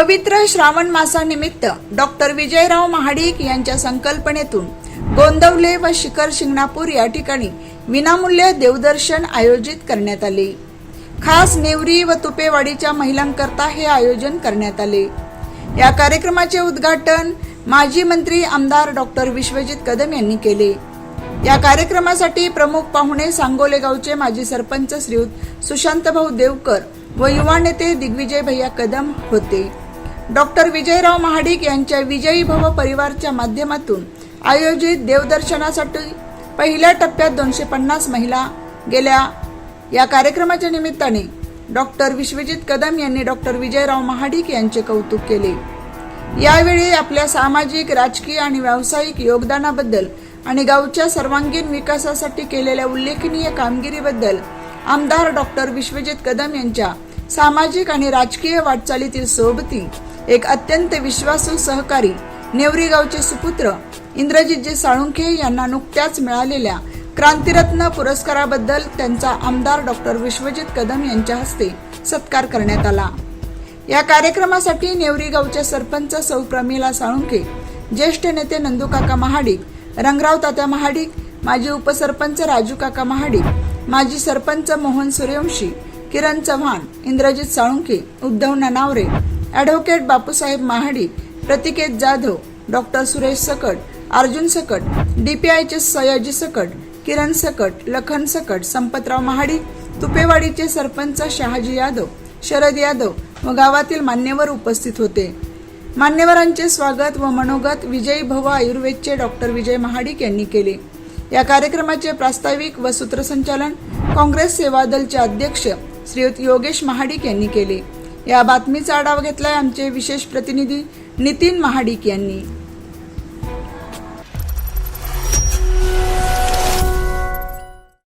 पवित्र श्रावण मासानिमित्त डॉक्टर विजयराव महाडिक यांच्या संकल्पनेतून गोंदवले व शिखर शिंगणापूर या ठिकाणी विनामूल्य देवदर्शन आयोजित करण्यात आले. खास नेवरी व तुपेवाडीच्या महिलांकरता हे आयोजन करण्यात आले. या कार्यक्रमाचे उद्घाटन माजी मंत्री आमदार डॉक्टर विश्वजित कदम यांनी केले. या कार्यक्रमासाठी प्रमुख पाहुणे सांगोले गावचे माजी सरपंच श्रीयुत सुशांत भाऊ देवकर व युवा नेते दिग्विजय भैया कदम होते. डॉक्टर विजयराव महाडिक यांच्या विजयी भव परिवारच्या माध्यमातून आयोजित देवदर्शनासाठी पहिल्या टप्प्यात दोनशे पन्नास महिला गेल्या. या कार्यक्रमाच्या निमित्ताने डॉक्टर विश्वजित कदम यांनी डॉक्टर विजयराव महाडिक यांचे कौतुक केले. यावेळी आपल्या सामाजिक राजकीय आणि व्यावसायिक योगदानाबद्दल आणि गावच्या सर्वांगीण विकासासाठी केलेल्या उल्लेखनीय कामगिरीबद्दल आमदार डॉक्टर विश्वजित कदम यांच्या सामाजिक आणि राजकीय वाटचालीतील सोबती एक अत्यंत विश्वासू सहकारी नेवरीगावचे सुपुत्र इंद्रजितजी साळुंखे यांना नुकत्याच मिळालेल्या क्रांतिरत्न पुरस्काराबद्दल त्यांचा आमदार डॉक्टर विश्वजित कदम यांच्या हस्ते सत्कार करण्यात आला. या कार्यक्रमासाठी नेवरीगावच्या सरपंच सौ प्रमिला साळुंखे ज्येष्ठ नेते नंदूकाका महाडिक रंगराव तात्या महाडिक माजी उपसरपंच राजू काका महाडिक माजी सरपंच मोहन सूर्यवंशी किरण चव्हाण इंद्रजित साळुंखे उद्धव ननावरे ॲडव्होकेट बापूसाहेब महाडिक प्रतिकेत जाधव डॉक्टर सुरेश सकट अर्जुन सकट डी पी आयचे सयाजी सकट किरण सकट लखन सकट संपतराव महाडिक तुपेवाडीचे सरपंच शहाजी यादव शरद यादव व गावातील मान्यवर उपस्थित होते. मान्यवरांचे स्वागत व मनोगत विजयी भव आयुर्वेदचे डॉक्टर विजय महाडिक यांनी केले. या कार्यक्रमाचे प्रास्ताविक व सूत्रसंचालन काँग्रेस सेवा दलचे अध्यक्ष श्रीयुत योगेश महाडिक यांनी केले. या बातमीचा आढावा घेतलाय आमचे विशेष प्रतिनिधी नितीन महाडिक यांनी.